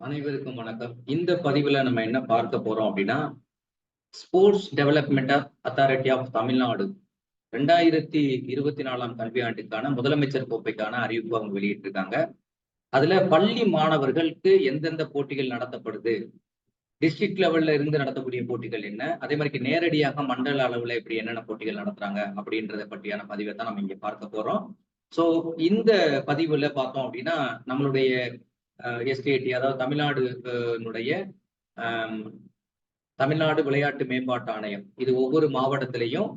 அனைவருக்கும் வணக்கம். இந்த பதிவுல நம்ம என்ன பார்க்க போறோம் அப்படின்னா sports development authority of Tamil Nadu. ரெண்டாயிரத்தி இருபத்தி நாலாம் கல்வியாண்டுக்கான முதலமைச்சர் கோப்பைக்கான அறிவிப்பு அவங்க வெளியிட்டிருக்காங்க. அதுல பள்ளி மாணவர்களுக்கு எந்தெந்த போட்டிகள் நடத்தப்படுது? டிஸ்ட்ரிக்ட் லெவல்ல இருந்து நடத்தக்கூடிய போட்டிகள் என்ன? அதே மாதிரி நேரடியாக மண்டல அளவுல இப்படி என்னென்ன போட்டிகள் நடத்துறாங்க அப்படின்றத பற்றியான பதிவை தான் நம்ம இங்க பார்க்க போறோம். சோ இந்த பதிவுல பார்த்தோம் அப்படின்னா நம்மளுடைய எஸ்டிஐடி அதாவது தமிழ்நாடுனுடைய தமிழ்நாடு விளையாட்டு மேம்பாட்டு ஆணையம். இது ஒவ்வொரு மாவட்டத்திலையும்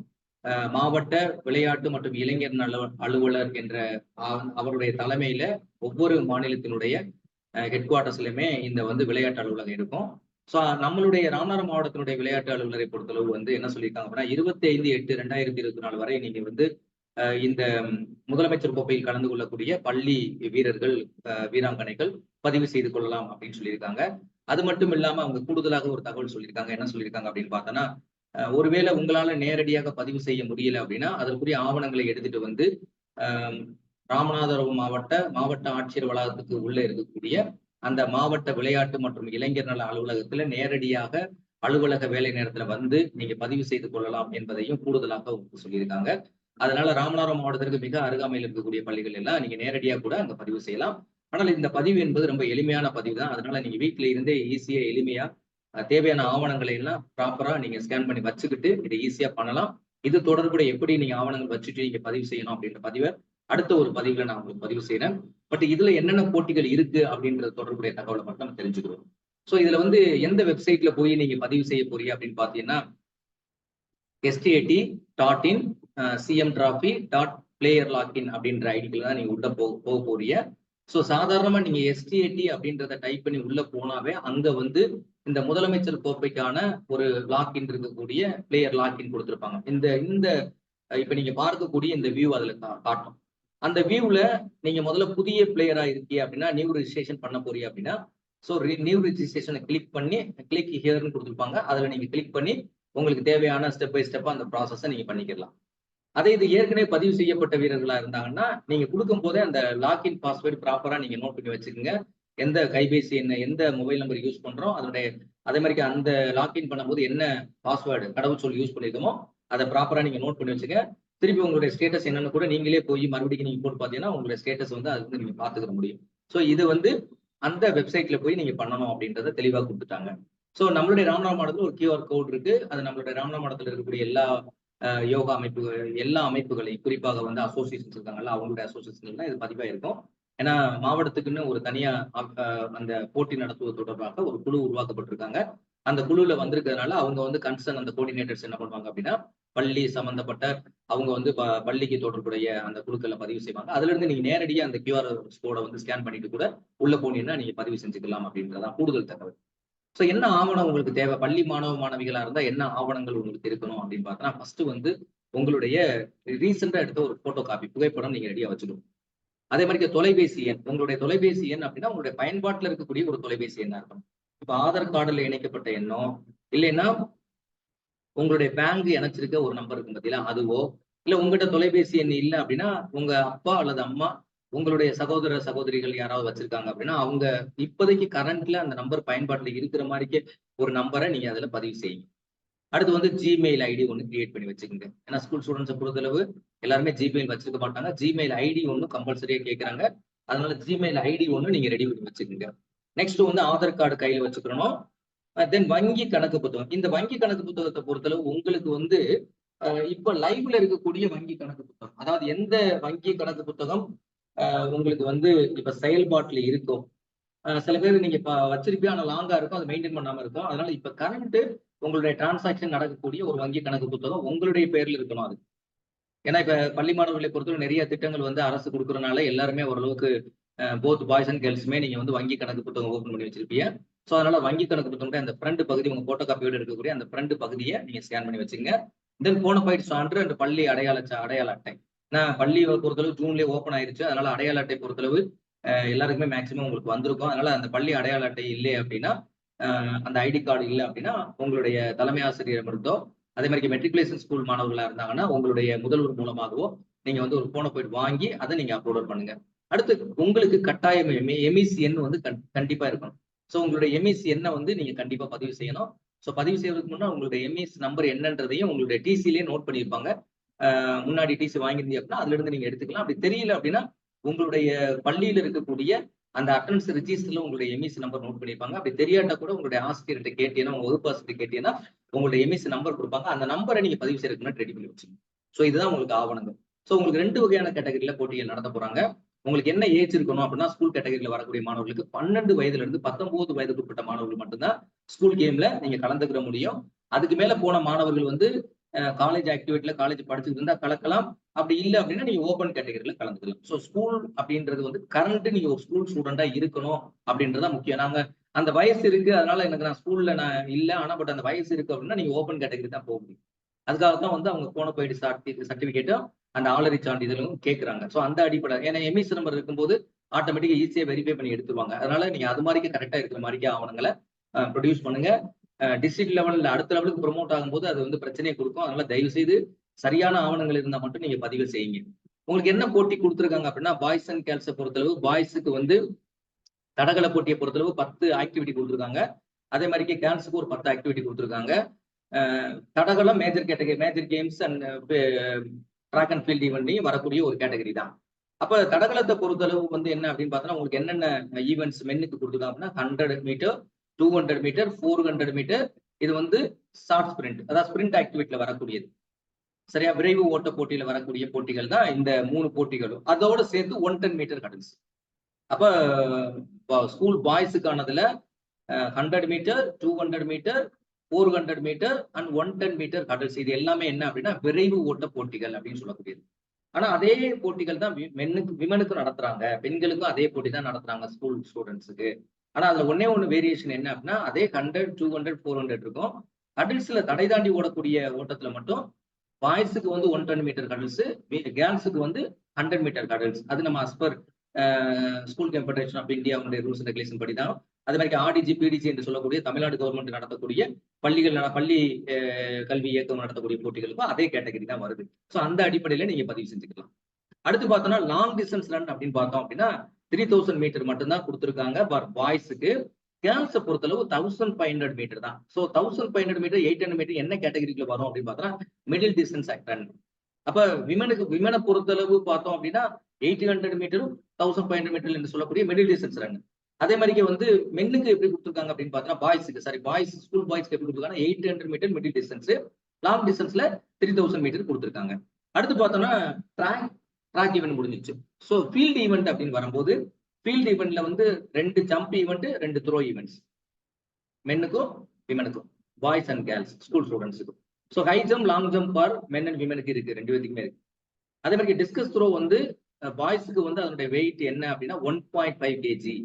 மாவட்ட விளையாட்டு மற்றும் இளைஞர் நல அலுவலர் என்ற அவருடைய தலைமையில ஒவ்வொரு மாநிலத்தினுடைய ஹெட் குவார்டர்ஸ்லயுமே இந்த வந்து விளையாட்டு அலுவலகம் இருக்கும். ஸோ நம்மளுடைய ராமநாதபுரம் மாவட்டத்தினுடைய விளையாட்டு அலுவலரை பொறுத்தளவு வந்து என்ன சொல்லியிருக்காங்க அப்படின்னா இருபத்தி ஐந்து எட்டு ரெண்டாயிரத்தி இருபத்தி நாலு வரை நீங்க வந்து இந்த முதலமைச்சர் கோப்பையில் கலந்து கொள்ளக்கூடிய பள்ளி வீரர்கள் வீராங்கனைகள் பதிவு செய்து கொள்ளலாம் அப்படின்னு சொல்லியிருக்காங்க. அது மட்டும் இல்லாம அவங்க கூடுதலாக ஒரு தகவல் சொல்லியிருக்காங்க. என்ன சொல்லியிருக்காங்க அப்படின்னு பார்த்தோன்னா ஒருவேளை உங்களால நேரடியாக பதிவு செய்ய முடியல அப்படின்னா அதற்குரிய ஆவணங்களை எடுத்துட்டு வந்து ராமநாதபுரம் மாவட்ட மாவட்ட ஆட்சியர் வளாகத்துக்கு உள்ள இருக்கக்கூடிய அந்த மாவட்ட விளையாட்டு மற்றும் இளைஞர் நல அலுவலகத்துல நேரடியாக அலுவலக வேலை நேரத்துல வந்து நீங்க பதிவு செய்து கொள்ளலாம் என்பதையும் கூடுதலாக சொல்லியிருக்காங்க. அதனால ராமநாதபுரம் மாவட்டத்திற்கு மிக அருகாமையில் இருக்கக்கூடிய பள்ளிகள் எல்லாம் நீங்க நேரடியாக கூட அங்க பதிவு செய்யலாம். ஆனால் இந்த பதிவு என்பது ரொம்ப எளிமையான பதிவு தான். அதனால நீங்க வீட்டில இருந்தே ஈஸியா எளிமையா தேவையான ஆவணங்களை எல்லாம் ப்ராப்பரா நீங்க ஸ்கேன் பண்ணி வச்சுக்கிட்டு இதை ஈஸியா பண்ணலாம். இது தொடர்புடைய எப்படி நீங்க ஆவணங்கள் வச்சுட்டு நீங்க பதிவு செய்யணும் அப்படின்ற பதிவை அடுத்த ஒரு பதிவுல நான் உங்களுக்கு பதிவு செய்யறேன் பட் இதுல என்னென்ன போட்டிகள் இருக்கு அப்படின்றது தொடர்புடைய தகவலை மட்டும் நம்ம தெரிஞ்சுக்கிறோம். ஸோ இதுல வந்து எந்த வெப்சைட்ல போய் நீங்க பதிவு செய்ய போறீங்க அப்படின்னு பாத்தீங்கன்னா SDAT dot in CM trophy dot player login அப்படின்ற ஐடிக்குள்ள தான் நீங்க உள்ள போக போக போறீங்க. ஸோ சாதாரணமாக நீங்க எஸ்டிஏடி அப்படின்றத டைப் பண்ணி உள்ளே போனாவே அங்கே வந்து இந்த முதலமைச்சர் கோப்பைக்கான ஒரு லாக்இன் இருக்கக்கூடிய பிளேயர் லாக்இன் கொடுத்துருப்பாங்க. இந்த இந்த இப்போ நீங்க பார்க்கக்கூடிய இந்த வியூ அதில் காட்டும். அந்த வியூவில் நீங்கள் முதல்ல புதிய பிளேயராக இருக்கீங்க அப்படின்னா நியூ ரிஜிஸ்ட்ரேஷன் பண்ண போறீங்க அப்படின்னா ஸோ நியூ ரிஜிஸ்ட்ரேஷனை கிளிக் பண்ணி கிளிக் ஹியர்னு கொடுத்துருப்பாங்க. அதில் நீங்க கிளிக் பண்ணி உங்களுக்கு தேவையான ஸ்டெப் பை ஸ்டெப்பாக அந்த ப்ராசஸை நீங்கள் பண்ணிக்கலாம் அதே இது ஏற்கனவே பதிவு செய்யப்பட்ட வீரர்களா இருந்தாங்கன்னா நீங்க கொடுக்கும் போதே அந்த லாக்இன் பாஸ்வேர்டு ப்ராப்பரா நீங்க நோட் பண்ணி வச்சுக்கோங்க. எந்த கைபேசி என்ன எந்த மொபைல் நம்பர் யூஸ் பண்றோம் அதனுடைய அதே மாதிரி அந்த லாக்இன் பண்ணும்போது என்ன பாஸ்வேர்டு கடவுச்சொல் யூஸ் பண்ணிருக்கோமோ அதை ப்ராப்பரா நீங்க நோட் பண்ணி வச்சுங்க திருப்பி உங்களுடைய ஸ்டேட்டஸ் என்னன்னு கூட நீங்களே போய் மறுபடியும் நீங்க போட்டு பாத்தீங்கன்னா உங்களுடைய ஸ்டேட்டஸ் வந்து அது வந்து நீங்க பாத்துக்க முடியும். ஸோ இது வந்து அந்த வெப்சைட்ல போய் நீங்க பண்ணணும் அப்படின்றத தெளிவா கொடுத்துட்டாங்க. ஸோ நம்மளுடைய ராமநாத மாவட்டத்தில் ஒரு கியூஆர் கோட் இருக்கு. அது நம்மளுடைய ராமநாத மாவட்டத்தில் இருக்கக்கூடிய எல்லா யோகா அமைப்புகள் எல்லா அமைப்புகளையும் குறிப்பாக வந்து அசோசியேஷன்ஸ் இருக்காங்கல்ல அவங்களுடைய அசோசியேஷன் இது பதிவாக இருக்கும். ஏன்னா மாவட்டத்துக்குன்னு ஒரு தனியா அந்த போட்டி நடத்துவது தொடர்பாக ஒரு குழு உருவாக்கப்பட்டிருக்காங்க. அந்த குழுல வந்திருக்கிறதுனால அவங்க வந்து கன்சர்ன் அந்த கோஆர்டினேட்டர்ஸ் என்ன பண்ணுவாங்க அப்படின்னா பள்ளி சம்பந்தப்பட்ட அவங்க வந்து பள்ளிக்கு தொடர்புடைய அந்த குழுக்களை பதிவு செய்வாங்க. அதுல இருந்து நீங்க நேரடியாக அந்த கியூஆர் கோடை வந்து ஸ்கேன் பண்ணிட்டு கூட உள்ள போனீங்கன்னா நீங்க பதிவு செஞ்சுக்கலாம் அப்படின்றதான் கூடுதல் தகவல். ஸோ என்ன ஆவணம் உங்களுக்கு தேவை? பள்ளி மாணவ மாணவிகளா இருந்தா என்ன ஆவணங்கள் உங்களுக்கு இருக்கணும் அப்படின்னு பார்த்தோன்னா ஃபர்ஸ்ட் வந்து உங்களுடைய ரீசெண்டா எடுத்த ஒரு போட்டோ காப்பி புகைப்படம் நீங்க ரெடியா வச்சுக்கணும். அதே மாதிரி தொலைபேசி எண் உங்களுடைய தொலைபேசி எண் அப்படின்னா உங்களுடைய பயன்பாட்டில் இருக்கக்கூடிய ஒரு தொலைபேசி எண்ணா இருக்கணும். இப்போ ஆதார் கார்டுல இணைக்கப்பட்ட எண்ணோ இல்லைன்னா உங்களுடைய பேங்க் இணைச்சிருக்க ஒரு நம்பர் இருக்கும் பார்த்தீங்களா அதுவோ இல்ல உங்ககிட்ட தொலைபேசி எண் இல்லை அப்படின்னா உங்க அப்பா அல்லது அம்மா உங்களுடைய சகோதர சகோதரிகள் யாராவது வச்சிருக்காங்க அப்படின்னா அவங்க இப்போதைக்கு கரண்ட்ல அந்த நம்பர் பயன்பாட்டில் இருக்கிற மாதிரிக்கே ஒரு நம்பரை நீங்க அதுல பதிவு செய்யுங்க. அடுத்து வந்து ஜிமெயில் ஐடி ஒன்று கிரியேட் பண்ணி வச்சுக்கோங்க. ஏன்னா ஸ்கூல் ஸ்டூடெண்ட்ஸை பொறுத்தளவு எல்லாருமே ஜிமெயில் வச்சிருக்க மாட்டாங்க. ஜிமெயில் ஐடி ஒன்று கம்பல்சரியா கேட்குறாங்க அதனால ஜிமெயில் ஐடி ஒன்று நீங்க ரெடி பண்ணி வச்சுக்கோங்க. நெக்ஸ்ட் வந்து ஆதார் கார்டு கையில் வச்சுக்கணும். தென் வங்கி கணக்கு புத்தகம். இந்த வங்கி கணக்கு புத்தகத்தை பொறுத்தளவு உங்களுக்கு வந்து இப்ப லைவ்ல இருக்கக்கூடிய வங்கி கணக்கு புத்தகம். அதாவது எந்த வங்கி கணக்கு புத்தகம் உங்களுக்கு வந்து இப்ப செயல்பாட்டுல இருக்கும். சில பேர் நீங்க இப்ப வச்சிருப்பீங்க ஆனா லாங்கா இருக்கும் அது மெயின்டைன் பண்ணாம இருக்கும். அதனால இப்ப கரண்ட் உங்களுடைய டிரான்சாக்ஷன் நடக்கக்கூடிய ஒரு வங்கி கணக்கு புத்தகம் உங்களுடைய பேர்ல இருக்கணும் அது. ஏன்னா இப்ப பள்ளி மாணவர்களை பொறுத்தவரை நிறைய திட்டங்கள் வந்து அரசு கொடுக்கறதுனால எல்லாருமே ஓரளவுக்கு போத் பாய்ஸ் அண்ட் கேர்ள்ஸுமே நீங்க வந்து வங்கி கணக்கு புத்தகம் ஓப்பன் பண்ணி வச்சிருப்பீங்க. ஸோ அதனால வங்கி கணக்கு புத்தகம் அந்த ஃப்ரண்ட் பகுதி உங்க போட்டோ காப்பியோட இருக்கக்கூடிய அந்த ஃப்ரண்ட் பகுதியை நீங்க ஸ்கேன் பண்ணி வச்சுங்க தென் போன பாயிண்ட் சான்று அந்த பள்ளி அடையாள அடையாள அட்டை. நான் பள்ளி பொறுத்தளவு ஜூன்லேயே ஓப்பன் ஆயிருச்சு. அதனால அடையாள அட்டை பொறுத்தளவு எல்லாருக்குமே மேக்சிமம் உங்களுக்கு வந்திருக்கும். அதனால அந்த பள்ளி அடையாள அட்டை இல்லை அப்படின்னா அந்த ஐடி கார்டு இல்லை அப்படின்னா உங்களுடைய தலைமை ஆசிரியர் மட்டும் அதே மாதிரி மெட்ரிகுலேஷன் ஸ்கூல் மாணவர்களா இருந்தாங்கன்னா உங்களுடைய முதல்வர் மூலமாகவோ நீங்க வந்து ஒரு போனை போயிட்டு வாங்கி அதை நீங்க அப்லோட் பண்ணுங்க. அடுத்து உங்களுக்கு கட்டாயம் எம்இசிஎன் வந்து கண்டிப்பா இருக்கணும். ஸோ உங்களுடைய எம்இசி என்ன வந்து நீங்க கண்டிப்பா பதிவு செய்யணும். ஸோ பதிவு செய்வதற்கு முன்னாடி உங்களுடைய எம்இசி நம்பர் என்னன்றதையும் உங்களுடைய டிசிலேயே நோட் பண்ணியிருப்பாங்க. முன்னாடி டிசி வாங்கியிருந்தீங்க அப்படின்னா அதுல இருந்து நீங்க எடுத்துக்கலாம். அப்படி தெரியல அப்படின்னா உங்களுடைய பள்ளியில இருக்கக்கூடிய அந்த அட்டன்ஸ் ரிஜிஸ்டர்ல உங்களுடைய எம்இசி நம்பர் நோட் பண்ணியிருப்பாங்க. அப்படி தெரியாட்டா கூட உங்களுடைய ஆசிரியர்கிட்ட கேட்டீங்கன்னா உங்க வகுப்பு ஆசிரியர் கேட்டீங்கன்னா உங்களுடைய எம்இசி நம்பர் கொடுப்பாங்க. அந்த நம்பரை நீங்க பதிவு செய்யறதுக்கு ரெடி பண்ணி வச்சுங்க ஸோ இதுதான் உங்களுக்கு ஆவணங்கள். ஸோ உங்களுக்கு ரெண்டு வகையான கேட்டகரியில போட்டிகள் நடத்த போறாங்க. உங்களுக்கு என்ன ஏஜ் இருக்கணும் அப்படின்னா ஸ்கூல் கேட்டகரியில வரக்கூடிய மாணவர்களுக்கு பன்னெண்டு வயதுல இருந்து பத்தொன்பது வயதுக்கு உட்பட்ட மாணவர்கள் மட்டும்தான் ஸ்கூல் கேம்ல நீங்க கலந்துக்கிற முடியும். அதுக்கு மேல போன மாணவர்கள் வந்து காலேஜ் ஆக்டிவிட்டியில காலேஜ் படிச்சுட்டு இருந்தா கலக்கலாம். அப்படி இல்லை அப்படின்னா நீங்க ஓப்பன் கேட்டகரியில கலந்துக்கலாம். ஸோ ஸ்கூல் அப்படின்றது வந்து கரண்ட் நீங்க ஒரு ஸ்கூல் ஸ்டூடெண்டா இருக்கணும் அப்படின்றதா முக்கியம். நாங்க அந்த வயசு இருக்கு அதனால எனக்கு நான் ஸ்கூல்ல நான் இல்லை. ஆனா பட் அந்த வயசு இருக்கு அப்படின்னா நீங்க ஓப்பன் கேட்டகரி தான் போக முடியும். அதுக்காக தான் வந்து அவங்க போன போயிட்டு சர்டிபிகேட்டும் அந்த ஆளறி சான்றிதழும் கேட்கறாங்க ஸோ அந்த அடிப்படை ஏன்னா எம்இசி நம்பர் இருக்கும்போது ஆட்டோமேட்டிக்கா ஈஸியா வெரிஃபை பண்ணி எடுத்துருவாங்க. அதனால நீங்க அது மாதிரிக்கு கரெக்டா இருக்கிற மாதிரிக்கே ஆவணங்களை ப்ரொடியூஸ் பண்ணுங்க. டிஸ்ட்ரிக்ட் லெவல்ல அடுத்த லெவலுக்கு ப்ரொமோட் ஆகும்போது அது வந்து பிரச்சனையை கொடுக்கும். அதனால தயவு செய்து சரியான ஆவணங்கள் இருந்தால் மட்டும் நீங்க பதிவு செய்யுங்க. உங்களுக்கு என்ன போட்டி கொடுத்துருக்காங்க அப்படின்னா பாய்ஸ் அண்ட் கேர்ள்ஸை பொறுத்தளவு பாய்ஸுக்கு வந்து தடகள போட்டியை பொறுத்தளவு பத்து ஆக்டிவிட்டி கொடுத்துருக்காங்க. அதே மாதிரிக்கே கேர்ள்ஸுக்கு ஒரு பத்து ஆக்டிவிட்டி கொடுத்துருக்காங்க. தடகளம் major category major games and track and field ஈவெண்ட்லையும் வரக்கூடிய ஒரு கேட்டகரி தான். அப்போ தடகளத்தை பொறுத்தளவு வந்து என்ன அப்படின்னு பார்த்தோன்னா உங்களுக்கு என்னென்ன ஈவெண்ட்ஸ் மென்னுக்கு கொடுத்துருக்காங்க அப்படின்னா hundred meter two hundred meter four hundred meter இது வந்து ஷார்ட் ஸ்பிரிண்ட் அதாவது ஸ்பிரிண்ட் ஆக்டிவிட்டில வரக்கூடியது. சரியா? விரைவு ஓட்ட போட்டியில வரக்கூடிய போட்டிகள் தான் இந்த மூணு போட்டிகளும். அதோட சேர்த்து ஒன் டென் மீட்டர் கடல்ஸ் அப்ப school பாய்ஸுக்கானதுல hundred meter two hundred meter four hundred meter and one ten meter hurdles இது எல்லாமே என்ன அப்படின்னா விரைவு ஓட்ட போட்டிகள் அப்படின்னு சொல்லக்கூடியது. ஆனா அதே போட்டிகள் தான் மென்னுக்கு விமனுக்கும் நடத்துறாங்க. பெண்களுக்கும் அதே போட்டி தான் நடத்துறாங்க ஸ்கூல் ஸ்டூடெண்ட்ஸுக்கு ஆனா அதுல ஒன்னே ஒன்று வேரியேஷன் என்ன அப்படின்னா அதே hundred two hundred four hundred இருக்கும். கடல்ஸ்ல தடை தாண்டி ஓடக்கூடிய ஓட்டத்துல மட்டும் பாய்ஸுக்கு வந்து ஒன் டென் மீட்டர் கடல்ஸ் கேர்ள்ஸுக்கு வந்து ஹண்ட்ரட் மீட்டர் கடல்ஸ் அது நம்ம as per school competition of India அவங்களுடைய ரூல்ஸ் அண்ட் ரெகுலேஷன் படி தான் அது மாதிரி ஆர்டிஜி பிடிஜி என்று சொல்லக்கூடிய தமிழ்நாடு கவர்மெண்ட் நடத்தக்கூடிய பள்ளிகள் பள்ளி கல்வி இயக்கம் நடத்தக்கூடிய போட்டிகளுக்கும் அதே கேட்டகரி தான் வருது. ஸோ அந்த அடிப்படையில நீங்க பதிவு செஞ்சுக்கலாம். அடுத்து பார்த்தோம்னா லாங் டிஸ்டன்ஸ் ரன் அப்படின்னு பார்த்தோம் அப்படின்னா த்ரீ தௌசண்ட் மீட்டர் மட்டும்தான் கொடுத்துருக்காங்க. பர் பாய்ஸுக்கு கேர்ள்ஸை பொறுத்தளவு தௌசண்ட் ஃபைவ் ஹண்ட்ரட் மீட்டர் தான். So thousand five hundred meter eight hundred meter என்ன கேட்டகரிக்குள்ள வரும் அப்படின்னு பார்த்தோம்னா மிடில் டிஸ்டன்ஸ் ஆக்டன் அப்ப விமனுக்கு விமனை பொறுத்தளவு பார்த்தோம் அப்படின்னா எயிட் ஹண்ட்ரட் மீட்டரும் தௌசண்ட் ஃபைவ் ஹண்ட்ரட் மீட்டர் என்று சொல்லக்கூடிய மிடில் டிஸ்டன்ஸ் ரன் அதே மாதிரிக்கு வந்து மென்னுக்கு எப்படி கொடுத்துருக்காங்க அப்படின்னு பார்த்தோம்னா பாய்ஸுக்கு சாரி பாய்ஸ் ஸ்கூல் பாய்ஸ்க்கு எப்படி கொடுத்துருக்காங்க eight hundred meter middle distance long டிஸ்டன்ஸ்ல த்ரீ தௌசண்ட் மீட்டர் கொடுத்துருக்காங்க. அடுத்து பார்த்தோம்னா ட்ராக் ட்ராக் ஈவெண்ட் முடிஞ்சிச்சு. ஸோ ஃபீல்ட் ஈவெண்ட் அப்படின்னு வரும்போது ஃபீல்ட் ஈவெண்ட்ல வந்து ரெண்டு ஜம்ப் ஈவெண்ட் ரெண்டு த்ரோ ஈவெண்ட்ஸ் மென்னுக்கும் விமனுக்கும் boys and girls school ஸ்டூடெண்ட்ஸுக்கும் so high jump long jump for men and விமனுக்கு இருக்கு. ரெண்டு பேருக்குமே இருக்கு. அதே மாதிரி டிஸ்கஸ் த்ரோ வந்து பாய்ஸுக்கு வந்து அதனுடைய வெயிட் என்ன அப்படின்னா ஒன் பாயிண்ட் ஃபைவ் கேஜி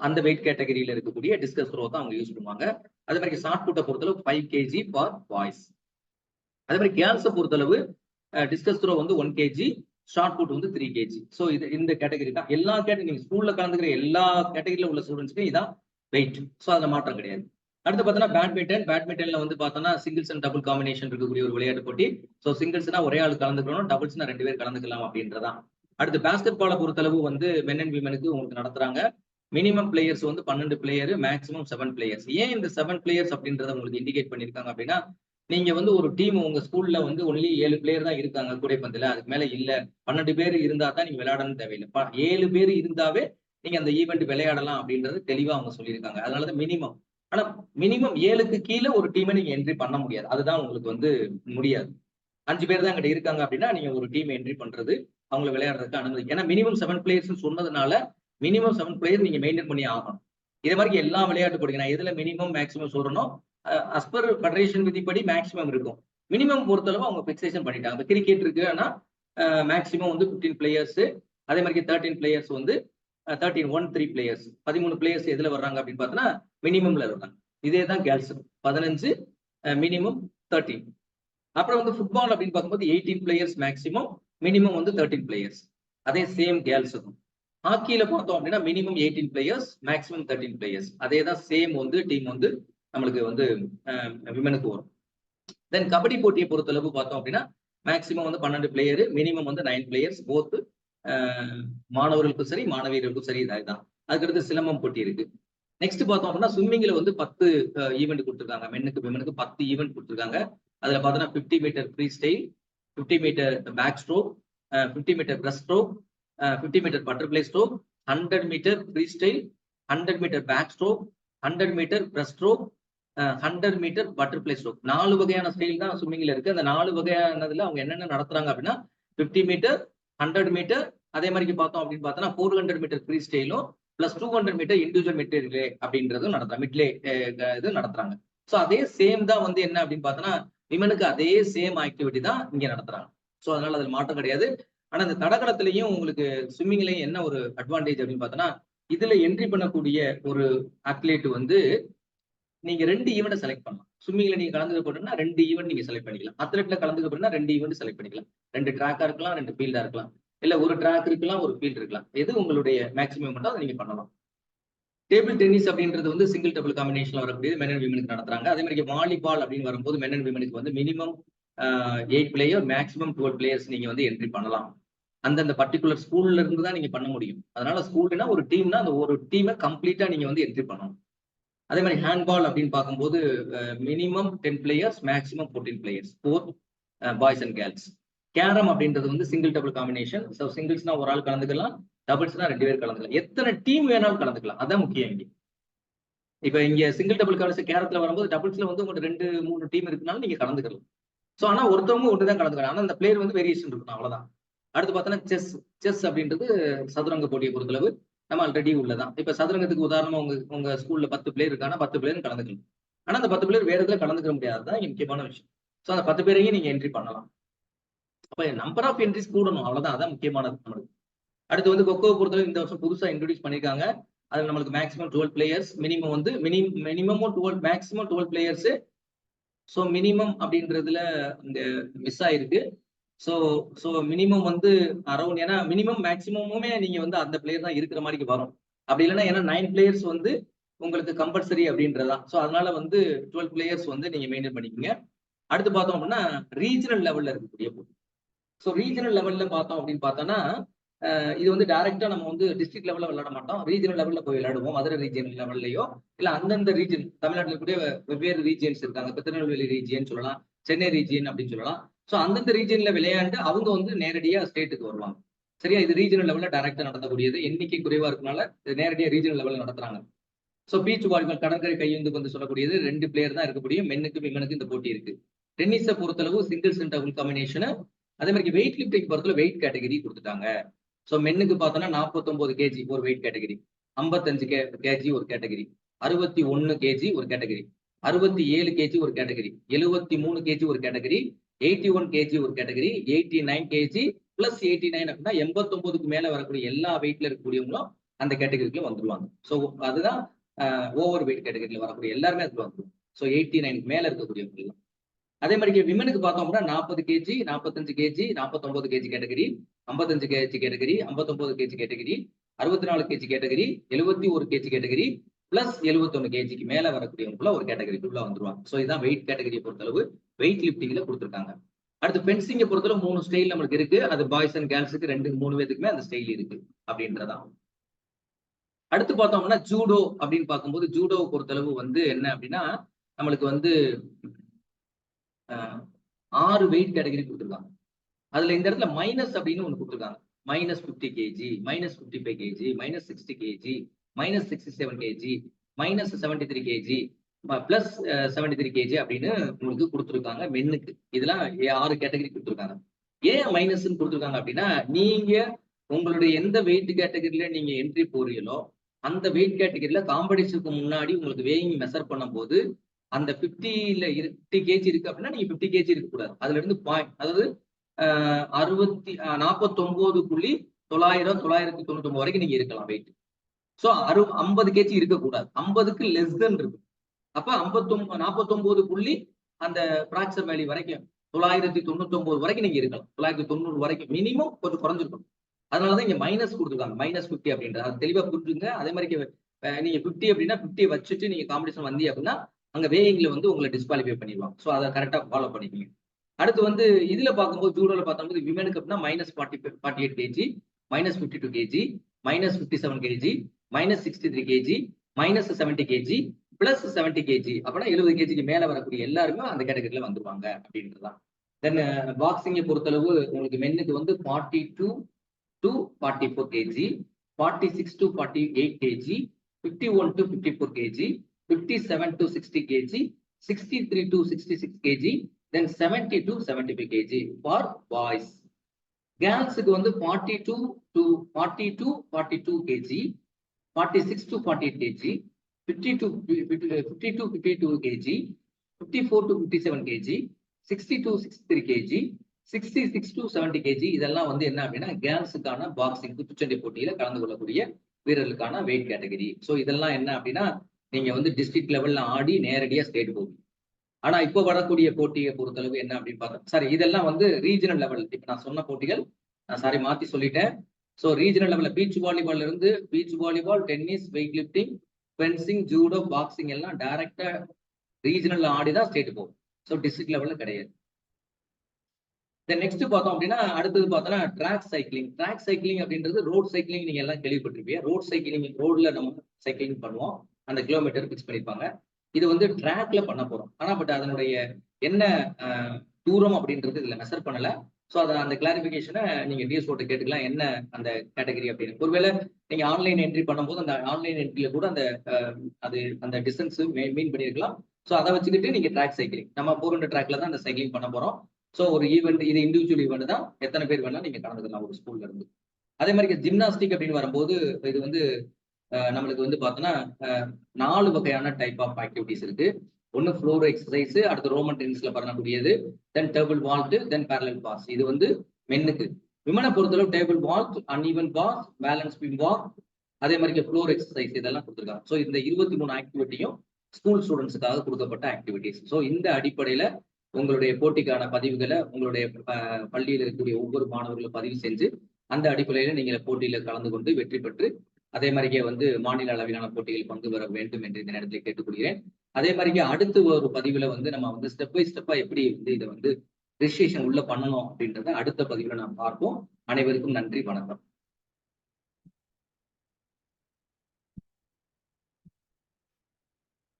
அந்த வெயிட் கேட்டகரியில இருக்கக்கூடிய டிஸ்கஸ் த்ரோ தான் அவங்க யூஸ் பண்ணுவாங்க. அதே மாதிரி ஷார்ட் புட்டை பொறுத்தளவு ஃபைவ் கேஜி ஃபார் பாய்ஸ் அதே மாதிரி கேர்ள்ஸை பொறுத்தளவு டிஸ்கஸ் த்ரோ வந்து ஒன் கேஜி ஷார்ட் புட் வந்து த்ரீ கேஜி ஸோ இது இந்த கேட்டகரி தான். எல்லா கேட்டகரி நீங்கள் ஸ்கூல்ல கலந்துக்கிற எல்லா கேட்டகரியில் உள்ள ஸ்டூடெண்ட்ஸ்க்கு இதான் வெயிட் ஸோ அதில் மாற்றம் கிடையாது. அடுத்து பார்த்தோன்னா பேட்மிண்டன் பேட்மிண்டன்ல வந்து பார்த்தோன்னா சிங்கிள்ஸ் அண்ட் டபுள் காம்பினேஷன் இருக்கக்கூடிய ஒரு விளையாட்டு போட்டி. ஸோ சிங்கிள்ஸ்னா ஒரே ஆள் கலந்துக்கணும். டபுள்ஸ்னா ரெண்டு பேர் கலந்துக்கலாம் அப்படின்றதான். அடுத்து பேஸ்கெட் பாலை பொறுத்தளவு வந்து மென் அண்ட் விமனுக்கு உங்களுக்கு நடத்துறாங்க. மினிமம் பிளேயர்ஸ் வந்து பன்னெண்டு பிளேயர் மேக்ஸிமம் செவன் பிளேயர்ஸ் ஏன் இந்த செவன் பிளேயர்ஸ் அப்படின்றத உங்களுக்கு இண்டிகேட் பண்ணிருக்காங்க அப்படின்னா நீங்க வந்து ஒரு டீம் உங்க ஸ்கூல்ல வந்து ஒன்லி ஏழு பிளேயர் தான் இருக்காங்க கூடைப்பந்துல. அதுக்கு மேல இல்ல. பன்னெண்டு பேர் இருந்தா தான் நீங்க விளையாடணும் தேவையில்லை. ஏழு பேர் இருந்தாவே நீங்க அந்த ஈவெண்ட் விளையாடலாம் அப்படின்றது தெளிவா அவங்க சொல்லியிருக்காங்க. அதனாலதான் மினிமம் ஆனா மினிமம் ஏழுக்கு கீழே ஒரு டீமை நீங்க என்ட்ரி பண்ண முடியாது. அதுதான் உங்களுக்கு வந்து முடியாது. அஞ்சு பேர் தான் அங்கிட்ட இருக்காங்க அப்படின்னா நீங்க ஒரு டீம் என்ட்ரி பண்றது அவங்களை விளையாடுறதுக்கு அனுமதி. ஏன்னா மினிமம் செவன் பிளேயர்ஸ் சொன்னதுனால மினிமம் செவன் பிளேயர் நீங்க மெயின்டைன் பண்ணி ஆகணும். இதே மாதிரி எல்லா விளையாட்டு போட்டிங்க நான் எதுல மினிமம் மேக்ஸிமம் சொல்றனோ அஸ்பர் ஃபெடரேஷன் விதிப்படி மேக்ஸிமம் இருக்கும். மினிமம் பொறுத்தளவு அவங்க ஃபிக்ஸேஷன் பண்ணிட்டாங்க. இப்போ கிரிக்கெட் இருக்கு ஆனா மேக்ஸிமம் வந்து ஃபிஃப்டீன் பிளேயர்ஸ் அதே மாதிரி தேர்ட்டின் பிளேயர்ஸ் வந்து தேர்ட்டின் ஒன் த்ரீ பிளேயர்ஸ் பதிமூணு பிளேயர்ஸ் எதில் வர்றாங்க அப்படின்னு பார்த்தோன்னா மினிமம்ல இருக்காங்க இதே தான் கேர்ள்ஸ் பதினஞ்சு மினிமம் தேர்ட்டீன் அப்புறம் வந்து ஃபுட்பால் அப்படின்னு பார்க்கும்போது எயிட்டீன் பிளேயர்ஸ் மேக்ஸிமம் மினிமம் வந்து தேர்ட்டின் பிளேயர்ஸ் அதே சேம் கேர்ள்ஸுக்கும் ஹாக்கியில பார்த்தோம் அப்படின்னா minimum eighteen players maximum thirteen players அதே தான் சேம் வந்து டீம் வந்து நம்மளுக்கு வந்து விமனுக்கு வரும். தென் கபடி போட்டியை பொறுத்தளவு பார்த்தோம் அப்படின்னா மேக்ஸிமம் வந்து பன்னெண்டு பிளேயரு மினிமம் வந்து நைன் பிளேயர்ஸ் போத்து மாணவர்களுக்கும் சரி மாணவியர்களுக்கும் சரி இதாக தான் அதுக்கடுத்து சிலம்பம் போட்டி இருக்கு. நெக்ஸ்ட் பார்த்தோம் அப்படின்னா ஸ்விம்மிங்ல வந்து பத்து ஈவெண்ட் கொடுத்துருக்காங்க. மென்னுக்கு விமனுக்கு பத்து ஈவெண்ட் கொடுத்துருக்காங்க. அதுல பார்த்தோம்னா fifty meter freestyle fifty meter backstroke fifty meter breaststroke fifty meter butterfly stroke hundred meter freestyle hundred meter backstroke hundred meter breaststroke hundred meter butterfly stroke நாலு வகையான ஸ்டைல் தான் ஸ்விம்மிங்ல இருக்கு. அந்த நாலு வகையானதுல அவங்க என்னென்ன நடத்துறாங்க அப்படின்னா ஃபிஃப்டி மீட்டர் ஹண்ட்ரட் மீட்டர் அதே மாதிரி பார்த்தோம் அப்படின்னு பார்த்தோம்னா four hundred metre free ஸ்டைலும் plus two hundred meter individual meter relay அப்படின்றதும் நடத்துறாங்க. மிட்லே இது நடத்துறாங்க. ஸோ அதே சேம் தான் வந்து என்ன அப்படின்னு பார்த்தோம்னா விமனுக்கு அதே சேம் ஆக்டிவிட்டி தான் இங்க நடத்துறாங்க. ஸோ அதனால அதில் மாற்றம் கிடையாது. ஆனா இந்த தடகளத்திலையும் உங்களுக்கு ஸ்விம்மிங்லயும் என்ன ஒரு அட்வான்டேஜ் அப்படின்னு பார்த்தோன்னா இதுல என்ட்ரி பண்ணக்கூடிய ஒரு அத்லீட் வந்து நீங்க ரெண்டு ஈவெண்ட் செலக்ட் பண்ணலாம். ஸ்விம்மிங்ல நீங்க கலந்துக்க போட்டோம்னா ரெண்டு ஈவெண்ட் நீங்க செலக்ட் பண்ணிக்கலாம். அத்லெட்ல கலந்துக்க போட்டோம்னா ரெண்டு ஈவெண்ட் செலக்ட் பண்ணிக்கலாம். ரெண்டு ட்ராக்கா இருக்கலாம் ரெண்டு ஃபீல்டா இருக்கலாம். இல்ல ஒரு ட்ராக் இருக்கலாம் ஒரு ஃபீல்ட் இருக்கலாம். எது உங்களுடைய மேக்ஸிமம் மட்டும் அதை நீங்க பண்ணலாம். டேபிள் டென்னிஸ் அப்படின்றது வந்து சிங்கிள் டபுள் காம்பினேஷன்ல வரக்கூடியது மென் அண்ட் விமனுக்கு நடத்துறாங்க. அதே மாதிரி வாலிபால் அப்படின்னு வரும்போது மென் அண்ட் விமனுக்கு வந்து minimum eight player maximum twelve players நீங்க வந்து என்ட்ரி பண்ணலாம். அந்தந்த பர்டிகுலர் ஸ்கூல்ல இருந்து தான் நீங்க பண்ண முடியும். அதனால ஸ்கூல்னா ஒரு டீம்னா அந்த ஒரு டீமை கம்ப்ளீட்டா நீங்க வந்து என்ட்ரி பண்ணணும். அதே மாதிரி ஹேண்ட்பால் அப்படின்னு பார்க்கும்போது minimum ten players maximum fourteen players four boys and girls carrom அப்படின்றது வந்து சிங்கிள் டபுள் காம்பினேஷன் ஸோ சிங்கிள்ஸ்னா ஒரு ஆள் கலந்துக்கலாம் டபுள்ஸ்னா ரெண்டு பேர் கலந்துக்கலாம். எத்தனை டீம் வேணாலும் கலந்துக்கலாம். அதான் முக்கியம் இங்கே. இப்போ இங்க சிங்கிள் டபுள் காலேஜ் கேரத்துல வரும்போது டபுள்ஸ்ல வந்து உங்களுக்கு ரெண்டு மூணு டீம் இருக்குனாலும் நீங்க கலந்துக்கலாம். ஸோ ஆனா ஒருத்தவங்க ஒன்று தான் கலந்துக்கலாம் ஆனா அந்த பிளேயர் வந்து வேரியேஷன் இருக்கணும் அவ்வளவுதான். அடுத்து பார்த்தோன்னா செஸ் செஸ் அப்படின்றது சதுரங்க போட்டியை பொறுத்தளவு. நம்ம ஆல்ரெடி உள்ளதான். இப்ப சதுரங்கத்துக்கு உதாரணமா உங்க உங்க ஸ்கூல்ல பத்து பிளேயர் இருக்கானா பத்து பிளேயர் கலந்துக்கலாம். ஆனா அந்த பத்து பிளேயர் வேற இதுல கலந்துக்க முடியாதுதான் முக்கியமான விஷயம். ஸோ அந்த பத்து பேரையும் நீங்க என்ட்ரி பண்ணலாம். அப்ப நம்பர் ஆஃப் என்ட்ரிஸ் கூடணும். அவ்வளவுதான். அதான் முக்கியமானது நம்மளுக்கு. அடுத்து வந்து கொக்கோ பொறுத்தவரை இந்த வருஷம் புதுசா இன்ட்ரடியூஸ் பண்ணிருக்காங்க அது நம்மளுக்கு மேக்ஸிமம் டுவெல் பிளேயர்ஸ் மினிமம் வந்து minimum மினிமமும் twelve maximum twelve players so minimum அப்படின்றதுல இந்த மிஸ் ஆயிருக்கு. ஸோ ஸோ மினிமம் வந்து அரௌண்ட் ஏன்னா மினிமம் மேக்ஸிமமுமே நீங்க வந்து அந்த பிளேயர் தான் இருக்கிற மாதிரி வரும். அப்படி இல்லைன்னா ஏன்னா நைன் பிளேயர்ஸ் வந்து உங்களுக்கு கம்பல்சரி அப்படின்றதான் ஸோ அதனால வந்து டுவெல் பிளேயர்ஸ் வந்து நீங்க மெயின்டைன் பண்ணிக்கோங்க. அடுத்து பார்த்தோம் அப்படின்னா ரீஜனல் லெவல்ல இருக்கக்கூடிய போட்டி. ஸோ ரீஜனல் லெவல்ல பார்த்தோம் அப்படின்னு பார்த்தோம்னா இது வந்து டைரக்டா நம்ம வந்து டிஸ்ட்ரிக்ட் லெவல்ல விளையாட மாட்டோம். ரீஜனல் லெவல்ல போய் விளையாடுவோம். மதுரை ரீஜனல் லெவல்லையோ இல்ல அந்தந்த ரீஜன் தமிழ்நாட்டில் கூட வெவ்வேறு ரீஜியன்ஸ் இருக்காங்க. திருநெல்வேலி ரீஜியன் சொல்லலாம் சென்னை ரீஜியன் அப்படின்னு சொல்லலாம். ஸோ அந்தந்த ரீஜன்ல விளையாண்டு அவங்க வந்து நேரடியாக ஸ்டேட்டுக்கு வருவாங்க. சரியா? இது ரீஜனல் லெவலில் டைரக்டா நடத்தக்கூடியது. எண்ணிக்கை குறைவாக இருக்கனால இது ரீஜனல் லெவலில் நடத்துறாங்க. ஸோ பீச் வாலிபால் கடற்கரை கையுந்து வந்து சொல்லக்கூடியது. ரெண்டு பிளேயர் தான் இருக்கக்கூடிய மென்னுக்கு விமனுக்கு இந்த போட்டி இருக்கு. டென்னிஸை பொறுத்தளவு சிங்கிள்ஸ் அண்ட் டபுள் அதே மாதிரி வெயிட் லிஃப்டிங் பொறுத்தல வெயிட் கேட்டகரி கொடுத்துட்டாங்க. ஸோ மென்னுக்கு பார்த்தோம்னா நாற்பத்தொம்போது கேஜி ஒரு வெயிட் கேட்டகரி ஐம்பத்தஞ்சு கே கேஜி ஒரு கேட்டகரி அறுபத்தி ஒன்று கேஜி ஒரு கேட்டகரி அறுபத்தி ஏழு கேஜி ஒரு கேட்டகரி எழுபத்தி மூணு கேஜி ஒரு கேட்டகரி எயிட்டி ஒன் கேஜி ஒரு category eighty nine kg plus eighty nine அப்படின்னா எண்பத்தொன்பதுக்கு மேல வரக்கூடிய எல்லா வெயிட்ல இருக்கக்கூடியவங்களும் அந்த கேட்டகரிக்குள்ள வந்துருவாங்க. ஸோ அதுதான் ஓவர் வெயிட் கேட்டகரியில வரக்கூடிய எல்லாருமே அதுல வந்துடும் ஸோ எயிட்டி நைனுக்கு மேல இருக்கக்கூடியவங்க அதே மாதிரி விமனுக்கு பார்த்தோம் அப்படின்னா நாற்பது கேஜி நாற்பத்தஞ்சு கேஜி நாற்பத்தொன்பது கேஜி கேட்டகரி ஐம்பத்தஞ்சு கேஜி கேட்டகரி ஐம்பத்தொன்பது கேஜி கேட்டகரி அறுபத்தி நாலு கேஜி கேட்டகரி எழுபத்தி ஒரு கேஜி கேட்டகரி பிளஸ் எழுபத்தொன்னு கேஜிக்கு மேல வரக்கூடியவங்களுக்குள்ள ஒரு கேட்டகரிக்குள்ள வந்துருவாங்க. ஸோ இதுதான் வெயிட் கேட்டகரியை பொறுத்தளவு வெயிட் லிப்டிங்ல கொடுத்துருக்காங்க. அடுத்து பென்சிங்கை பொறுத்தளவு மூணு ஸ்டைல் நம்மளுக்கு இருக்கு. அது பாய்ஸ் அண்ட் கேர்ள்ஸுக்கு ரெண்டு மூணு பேருக்குமே அந்த ஸ்டைல் இருக்கு அப்படின்றதான் அடுத்து பார்த்தோம்னா ஜூடோ அப்படின்னு பார்க்கும்போது ஜூடோ பொறுத்தளவு வந்து என்ன அப்படின்னா நம்மளுக்கு வந்து ஆறு வெயிட் கேட்டகரி கொடுத்துருக்காங்க. அதுல இந்த இடத்துல மைனஸ் அப்படின்னு ஒன்று கொடுத்துருக்காங்க. Minus fifty kg minus fifty five kg minus sixty kg minus sixty seven kg minus seventy three kg plus seventy three kg அப்படின்னு உங்களுக்கு கொடுத்துருக்காங்க மென்னுக்கு இதெல்லாம் ஆறு கேட்டகரி கொடுத்துருக்காங்க. ஏன் மைனஸ்ன்னு கொடுத்துருக்காங்க அப்படின்னா நீங்க உங்களுடைய எந்த வெயிட் கேட்டகரியில நீங்க என்ட்ரி போறீங்களோ அந்த வெயிட் கேட்டகரியில காம்படிஷனுக்கு முன்னாடி உங்களுக்கு வேயிங் மெஷர் பண்ணும்போது அந்த பிப்டியில ஃபிஃப்டி கேஜி இருக்கு அப்படின்னா நீங்க பிப்டி கேஜி இருக்கக்கூடாது அதுல இருந்து பாயிண்ட் அதாவது அறுபத்தி நாற்பத்தொன்பது புள்ளி தொள்ளாயிரம் தொள்ளாயிரத்தி தொண்ணூத்தி ஒன்பது வரைக்கும் நீங்க இருக்கலாம் வெயிட் ஸோ அறு ஐம்பது கேஜி இருக்கக்கூடாது. ஐம்பதுக்கு லெஸ் தென் இருக்கு. அப்ப ஐம்பத்தொன்பது நாற்பத்தொன்பது புள்ளி அந்த பிராக்சர் வேலி வரைக்கும் தொள்ளாயிரத்தி தொண்ணூத்தி ஒன்பது வரைக்கும் நீங்க இருக்கலாம். தொள்ளாயிரத்தி தொண்ணூறு வரைக்கும் மினிமம் கொஞ்சம் குறைஞ்சிருக்கணும். அதனாலதான் இங்க மைனஸ் கொடுத்துருக்காங்க. மைனஸ் பிப்டி அப்படின்றது. அது தெளிவா புரிஞ்சுங்க அதே மாதிரி நீங்க பிப்டி அப்படின்னா பிப்டியை வச்சுட்டு நீங்க காம்படிஷன் வந்தீங்க அப்படின்னா அங்க வேயிங்ல வந்து உங்களை டிஸ்குவாலிஃபை பண்ணிடுவாங்க. ஸோ அதை கரெக்டா ஃபாலோ பண்ணிக்கோங்க. அடுத்து வந்து இதுல பார்க்கும்போது ஜூடோல பார்த்தோம்போது விமனுக்கு அப்படின்னா minus forty forty eight kg minus fifty two kg minus fifty seven kg minus sixty three kg minus seventy kg plus seventy kg அப்படின்னா எழுபது கேஜிக்கு மேல வரக்கூடிய எல்லாருமே அந்த கேட்டகரியில வந்துருவாங்க அப்படின்றதுதான். தென் பாக்ஸிங்கை பொறுத்தளவு உங்களுக்கு மென்னுக்கு வந்து forty two to forty four kg forty six to forty eight kg fifty one to fifty four kg fifty seven to sixty kg sixty three to sixty six kg then seventy to seventy five kg for boys கேர்ள்ஸுக்கு வந்து forty two to forty two forty two kg forty six to forty eight kg fifty two fifty two fifty two kg fifty four to fifty seven kg sixty two sixty three kg sixty six to seventy kg இதெல்லாம் வந்து என்ன அப்படின்னா கேர்ள்ஸுக்கான boxing குத்துச்சண்டை போட்டியில கலந்து கொள்ளக்கூடிய வீரர்களுக்கான weight category so இதெல்லாம் என்ன அப்படின்னா நீங்க வந்து டிஸ்ட்ரிக்ட் லெவல்ல ஆடி நேரடியா ஸ்டேட் போகும் ஆனா இப்போ வரக்கூடிய போட்டியை பொறுத்தளவு என்ன அப்படின்னு பார்த்தோம் சாரி இதெல்லாம் வந்து ரீஜனல் லெவல் இப்போ நான் சொன்ன போட்டிகள் நான் சாரி மாத்தி சொல்லிட்டேன். ஸோ ரீஜனல் லெவலில் பீச் வாலிபால் இருந்து beach volleyball tennis weightlifting fencing judo boxing எல்லாம் டைரக்டா ரீஜனல் ஆடி தான் ஸ்டேட் போகும். ஸோ டிஸ்ட்ரிக்ட் லெவல்ல கிடையாது. நெக்ஸ்ட் பார்த்தோம் அப்படின்னா அடுத்தது பார்த்தோம்னா ட்ராக் சைக்கிளிங் ட்ராக் சைக்கிளிங் அப்படின்றது ரோட் சைக்கிளிங் நீங்க எல்லாம் கேள்விப்பட்டிருப்பீங்க. ரோட் சைக்கிளிங் ரோட்ல நம்ம சைக்கிளிங் பண்ணுவோம். அந்த கிலோமீட்டர் பிக்ஸ் பண்ணிருப்பாங்க இது வந்து ட்ராக்ல பண்ண போறோம். ஆனா பட் அதனுடைய என்ன தூரம் அப்படின்றது இதுல மெசர் பண்ணல. ஸோ அதை அந்த கிளாரிஃபிகேஷனை நீங்கள் டிஎஸ்ஓட்ட கேட்டுக்கலாம் என்ன அந்த கேட்டகரி அப்படின்னு. ஒருவேளை நீங்கள் ஆன்லைன் என்ட்ரி பண்ணும்போது அந்த ஆன்லைன் என்ட்ரியில் கூட அந்த அது அந்த டிஸ்டன்ஸ் மீன் பண்ணிருக்கலாம். ஸோ அதை வச்சுக்கிட்டு நீங்கள் ட்ராக் சைக்கிளிங் நம்ம ஃபோர் ஹண்ட்ரட் ட்ராக்ல தான் அந்த சைக்கிளிங் பண்ண போகிறோம் ஸோ ஒரு ஈவெண்ட் இது இண்டிவிஜுவல் ஈவெண்ட் தான். எத்தனை பேர் வேணால் நீங்கள் கலந்துக்கலாம் ஒரு ஸ்கூல்ல இருந்து. அதே மாதிரி ஜிம்னாஸ்டிக் அப்படின்னு வரும்போது இது வந்து நம்மளுக்கு வந்து பார்த்தோன்னா நாலு வகையான டைப் ஆஃப் ஆக்டிவிட்டிஸ் இருக்கு. ஒன்று ஃப்ளோர் எக்ஸசைஸ் அடுத்து ரோமன் டென்னிஸ்ல பண்ணக்கூடியது then table vault then parallel bars இது வந்து மென்னுக்கு. விமனை பொறுத்தளவு table vault uneven bars balance beam walk அதே மாதிரி ஃப்ளோர் எக்ஸசைஸ் இதெல்லாம் கொடுத்துருக்காங்க. ஸோ இந்த இருபத்தி மூணு ஆக்டிவிட்டியும் ஸ்கூல் ஸ்டூடெண்ட்ஸுக்காக கொடுக்கப்பட்ட ஆக்டிவிட்டிஸ் ஸோ இந்த அடிப்படையில உங்களுடைய போட்டிக்கான பதிவுகளை உங்களுடைய பள்ளியில் இருக்கக்கூடிய ஒவ்வொரு மாணவர்களும் பதிவு செஞ்சு அந்த அடிப்படையில நீங்கள் போட்டியில கலந்து கொண்டு வெற்றி பெற்று அதே மாதிரியே வந்து மாநில அளவிலான போட்டிகள் பங்கு பெற வேண்டும் என்று இந்த நேரத்தில் கேட்டுக்கொள்கிறேன். அதே மாதிரியே அடுத்த ஒரு பதிவுல வந்து நம்ம வந்து ஸ்டெப் பை ஸ்டெப்பா எப்படி வந்து இதை வந்து ரிஜிஸ்ட்ரேஷன் உள்ள பண்ணணும் அப்படின்றத அடுத்த பதிவுல நாம் பார்ப்போம். அனைவருக்கும் நன்றி வணக்கம்.